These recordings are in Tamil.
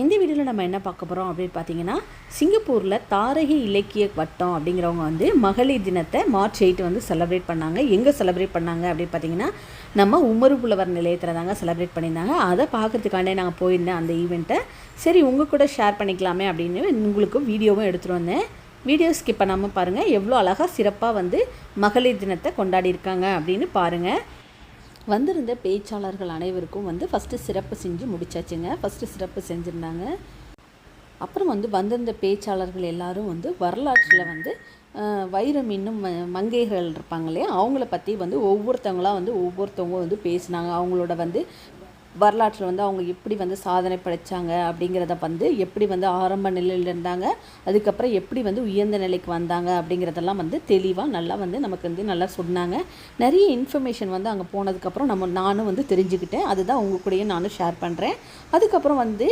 இந்த வீடியோவில் நம்ம என்ன பார்க்க போகிறோம் அப்படின்னு பார்த்தீங்கன்னா சிங்கப்பூரில் தாரகி இலக்கிய வட்டம் அப்படிங்கிறவங்க வந்து மகளிர் தினத்தை மார்ச் எயிட் வந்து செலிப்ரேட் பண்ணாங்க. எங்கே செலிப்ரேட் பண்ணாங்க அப்படின்னு பார்த்தீங்கன்னா நம்ம உமரு புலவர் நிலையத்தில் தாங்க செலிப்ரேட் பண்ணியிருந்தாங்க. அதை பார்க்கறதுக்காண்டே நாங்கள் போயிருந்தேன் அந்த ஈவெண்ட்டை சரி உங்கள் கூட ஷேர் பண்ணிக்கலாமே அப்படின்னு உங்களுக்கு வீடியோவும் எடுத்துகிட்டு வந்தேன். வீடியோ ஸ்கிப் பண்ணாமல் பாருங்கள் எவ்வளோ அழகாக சிறப்பாக வந்து மகளிர் தினத்தை கொண்டாடி இருக்காங்க அப்படின்னு பாருங்கள் வந்திருந்த பேச்சாளர்கள் அனைவருக்கும் வந்து ஃபஸ்ட்டு சிறப்பு செஞ்சு முடிச்சாச்சுங்க. ஃபஸ்ட்டு சிறப்பு செஞ்சுருந்தாங்க. அப்புறம் வந்து வந்திருந்த பேச்சாளர்கள் எல்லாரும் வந்து வரலாற்றில் வந்து வைரம் இன்னும் ம- மங்கைகள் இருப்பாங்க இல்லையா? அவங்கள பற்றி வந்து ஒவ்வொருத்தவங்களாக வந்து ஒவ்வொருத்தவங்க வந்து பேசினாங்க. அவங்களோட வந்து வரலாற்றில் வந்து அவங்க எப்படி வந்து சாதனை படைச்சாங்க அப்படிங்கிறத வந்து எப்படி வந்து ஆரம்ப நிலையில் இருந்தாங்க அதுக்கப்புறம் எப்படி வந்து உயர்ந்த நிலைக்கு வந்தாங்க அப்படிங்கிறதெல்லாம் வந்து தெளிவாக நல்லா வந்து நமக்கு வந்து நல்லா சொன்னாங்க. நிறைய இன்ஃபர்மேஷன் வந்து அங்கே போனதுக்கப்புறம் நம்ம நானும் வந்து தெரிஞ்சுக்கிட்டேன். அதுதான் உங்க கூடயே நானும் ஷேர் பண்ணுறேன் அதுக்கப்புறம் வந்து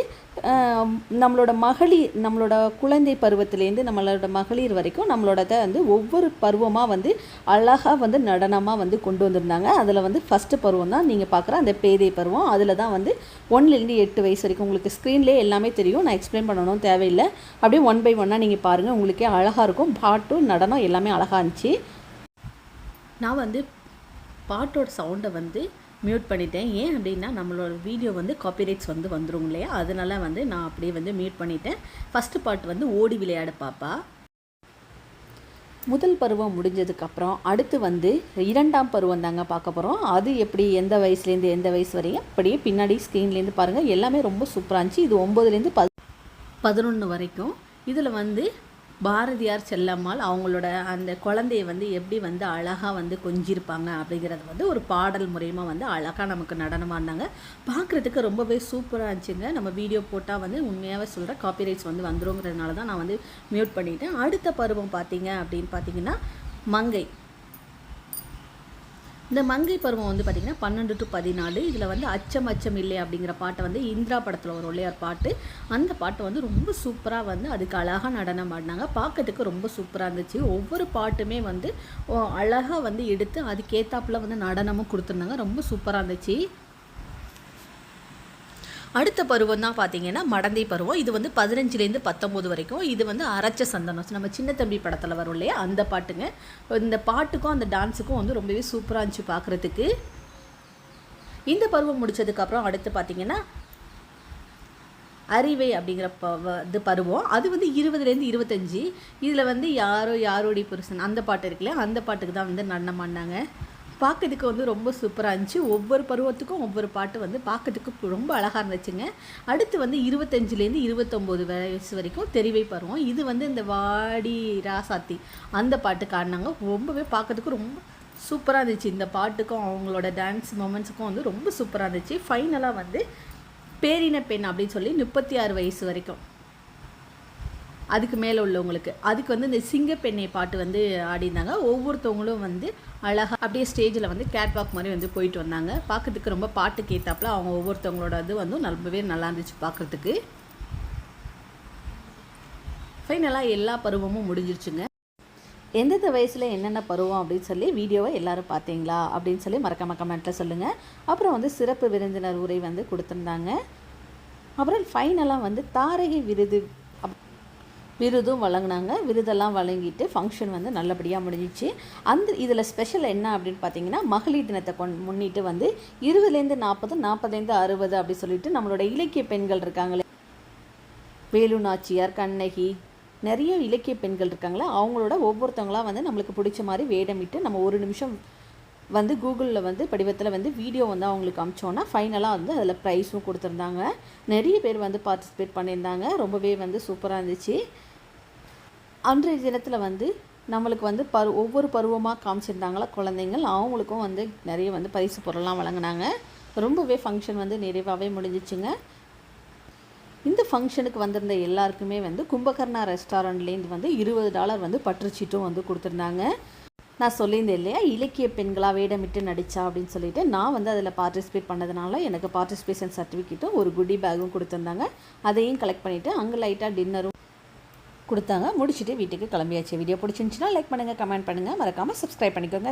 நம்மளோட மகளிர் நம்மளோட குழந்தை பருவத்திலேருந்து நம்மளோட மகளிர் வரைக்கும் நம்மளோட வந்து ஒவ்வொரு பருவமாக வந்து அழகாக வந்து நடனமாக வந்து கொண்டு வந்திருந்தாங்க. அதில் வந்து ஃபஸ்ட்டு பருவம் தான் நீங்கள் பார்க்குற அந்த பேதை பருவம். அதில் தான் வந்து ஒன்லேருந்து எட்டு வயசு வரைக்கும் உங்களுக்கு ஸ்க்ரீன்லேயே எல்லாமே தெரியும். நான் எக்ஸ்பிளைன் பண்ணணும் தேவையில்லை. அப்படியே ஒன் பை ஒன்னாக நீங்கள் பாருங்கள் உங்களுக்கே அழகாக இருக்கும். பாட்டும் நடனம் எல்லாமே அழகாக இருந்துச்சு. நான் வந்து பாட்டோட சவுண்டை வந்து மியூட் பண்ணிட்டேன். ஏன் அப்படின்னா நம்மளோட வீடியோ வந்து காப்பிரைட்ஸ் வந்து வந்துரும் இல்லையா? அதனால் வந்து நான் அப்படியே வந்து மியூட் பண்ணிட்டேன். ஃபஸ்ட்டு பாட்டு வந்து ஓடி விளையாடு பாப்பா. முதல் பருவம் முடிஞ்சதுக்கப்புறம் அடுத்து வந்து இரண்டாம் பருவம் தாங்க பார்க்க போகிறோம் அது எப்படி எந்த வயசுலேருந்து எந்த வயசு வரையும் அப்படியே பின்னாடி ஸ்க்ரீன்லேருந்து பாருங்கள் எல்லாமே ரொம்ப சூப்பராக இருந்துச்சு. இது ஒம்பதுலேருந்து ப பதினொன்று வரைக்கும். இதில் வந்து பாரதியார் செல்லம்மாள் அவங்களோட அந்த குழந்தைய வந்து எப்படி வந்து அழகாக வந்து கொஞ்சிருப்பாங்க அப்படிங்கிறது வந்து ஒரு பாடல் மூலயமா வந்து அழகாக நமக்கு நடனமாக இருந்தாங்க. பார்க்குறதுக்கு ரொம்பவே சூப்பராக இருந்துச்சுங்க. நம்ம வீடியோ போட்டால் வந்து உண்மையாகவே சொல்கிற காப்பிரைட்ஸ் வந்து வந்துருங்கிறதுனால தான் நான் வந்து மியூட் பண்ணிட்டேன். அடுத்த பருவம் பார்த்தீங்க அப்படின்னு பார்த்தீங்கன்னா மங்கை. இந்த மங்கை பருவம் வந்து பார்த்திங்கன்னா பன்னெண்டு டு பதினாலு. இதில் வந்து அச்சம் அச்சம் இல்லை அப்படிங்கிற பாட்டை வந்து இந்திரா படத்தில் ஒரு ஒள்ளையார் பாட்டு. அந்த பாட்டு வந்து ரொம்ப சூப்பராக வந்து அதுக்கு அழகாக நடனம் ஆடினாங்க. பார்க்கறதுக்கு ரொம்ப சூப்பராக இருந்துச்சு. ஒவ்வொரு பாட்டுமே வந்து அழகாக வந்து எடுத்து அதுக்கேற்றாப்புல வந்து நடனமும் கொடுத்துருந்தாங்க. ரொம்ப சூப்பராக இருந்துச்சு. அடுத்த பருவம் தான் பார்த்தீங்கன்னா மடந்தை பருவம். இது வந்து பதினஞ்சுலேருந்து பத்தொம்போது வரைக்கும். இது வந்து அரைச்ச சந்தனம். நம்ம சின்ன தம்பி படத்தில் வரும் இல்லையா? அந்த பாட்டுங்க. இந்த பாட்டுக்கும் அந்த டான்ஸுக்கும் வந்து ரொம்பவே சூப்பராக இருந்துச்சு பார்க்குறதுக்கு இந்த பருவம் முடித்ததுக்கப்புறம் அடுத்து பார்த்தீங்கன்னா அறிவை அப்படிங்கிற ப இது பருவம். அது வந்து இருபதுலேருந்து இருபத்தஞ்சி. இதில் வந்து யாரோ யாரோடைய புருஷன். அந்த பாட்டு இருக்குல்ல அந்த பாட்டுக்கு தான் வந்து நடனம் ஆடினாங்க. பார்க்கறதுக்கு வந்து ரொம்ப சூப்பராக இருந்துச்சு. ஒவ்வொரு பருவத்துக்கும் ஒவ்வொரு பாட்டு வந்து பார்க்கறதுக்கு ரொம்ப அழகாக இருந்துச்சுங்க. அடுத்து வந்து இருபத்தஞ்சிலேருந்து இருபத்தொம்போது வயசு வரைக்கும் தெரிவை பருவம். இது வந்து இந்த வாடி ராசாத்தி அந்த பாட்டு காடினாங்க ரொம்பவே பார்க்கறதுக்கு ரொம்ப சூப்பராக இருந்துச்சு. இந்த பாட்டுக்கும் அவங்களோட டான்ஸ் மூமெண்ட்ஸுக்கும் வந்து ரொம்ப சூப்பராக இருந்துச்சு. ஃபைனலாக வந்து பேரின பெண் அப்படின்னு சொல்லி முப்பத்தி ஆறு வயசு வரைக்கும். அதுக்கு மேலே உள்ளவங்களுக்கு. அதுக்கு வந்து இந்த சிங்கப்பெண்ணை பாட்டு வந்து ஆடினாங்க ஒவ்வொருத்தவங்களும் வந்து அழகாக அப்படியே ஸ்டேஜில் வந்து கேட்வாக் மாதிரி வந்து போயிட்டு வந்தாங்க. பார்க்கறதுக்கு ரொம்ப பாட்டு கேட்டாப்புல அவங்க ஒவ்வொருத்தவங்களோட இது வந்து ரொம்பவே நல்லா இருந்துச்சு பார்க்கறதுக்கு ஃபைனலாக எல்லா பருவமும் முடிஞ்சிருச்சுங்க. எந்தெந்த வயசில் என்னென்ன பருவம் அப்படின்னு சொல்லி வீடியோவை எல்லாரும் பார்த்தீங்களா அப்படின்னு சொல்லி மறக்காம கமெண்ட்டில் சொல்லுங்கள் அப்புறம் வந்து சிறப்பு விருந்தினர் உரை வந்து கொடுத்துருந்தாங்க. அப்புறம் ஃபைனலாக வந்து தாரகை விருது விருதும் வழங்கினாங்க. விருதெல்லாம் வழங்கிட்டு ஃபங்க்ஷன் வந்து நல்லபடியாக முடிஞ்சிச்சு. அந்த இதில் ஸ்பெஷல் என்ன அப்படின்னு பார்த்தீங்கன்னா மகளிர் தினத்தை கொண் முன்னிட்டு வந்து இருபதுலேருந்து நாற்பது நாற்பதுலேருந்து அறுபது அப்படி சொல்லிட்டு நம்மளோட இலக்கிய பெண்கள் இருக்காங்களே. வேலு நாச்சியார் கண்ணகி நிறைய இலக்கிய பெண்கள் இருக்காங்களே. அவங்களோட ஒவ்வொருத்தவங்களாம் வந்து நம்மளுக்கு பிடிச்ச மாதிரி வேடமிட்டு நம்ம ஒரு நிமிஷம் வந்து கூகுளில் வந்து படிவத்தில் வந்து வீடியோ வந்து அவங்களுக்கு அமிச்சோன்னா ஃபைனலாக வந்து அதில் ப்ரைஸும் கொடுத்துருந்தாங்க. நிறைய பேர் வந்து பார்ட்டிசிபேட் பண்ணியிருந்தாங்க. ரொம்பவே வந்து சூப்பராக இருந்துச்சு. அன்றைய தினத்தில் வந்து நம்மளுக்கு வந்து பரு ஒவ்வொரு பருவமாக காமிச்சிருந்தாங்களா குழந்தைங்கள் அவங்களுக்கும் வந்து நிறைய வந்து பரிசு பொருள்லாம் வழங்கினாங்க. ரொம்பவே ஃபங்க்ஷன் வந்து நிறைவாகவே முடிஞ்சிச்சுங்க. இந்த ஃபங்க்ஷனுக்கு வந்திருந்த எல்லாருக்குமே வந்து கும்பகர்ணா ரெஸ்டாரண்ட்லேருந்து வந்து இருபது டாலர் வந்து பற்றுச்சீட்டும் வந்து கொடுத்துருந்தாங்க. நான் சொல்லியிருந்தேன் இல்லையா? இலக்கிய பெண்களாக வேடமிட்டு நடித்தா அப்படின்னு சொல்லிட்டு நான் வந்து அதில் பார்ட்டிசிபேட் பண்ணதுனால எனக்கு பார்ட்டிசிபேஷன் சர்டிஃபிகேட்டும் ஒரு குடி பேக்கும் கொடுத்துருந்தாங்க. அதையும் கலெக்ட் பண்ணிவிட்டு அங்கே லைட்டாக டின்னரும் கொடுத்தாங்க. முடிச்சுட்டு வீட்டுக்கு கிளம்பியாச்சு. வீடியோ பிடிச்சிருந்துச்சுன்னா லைக் பண்ணுங்கள் கமெண்ட் பண்ணுங்கள் மறக்காமல் சப்ஸ்கிரைப் பண்ணிக்கோங்க.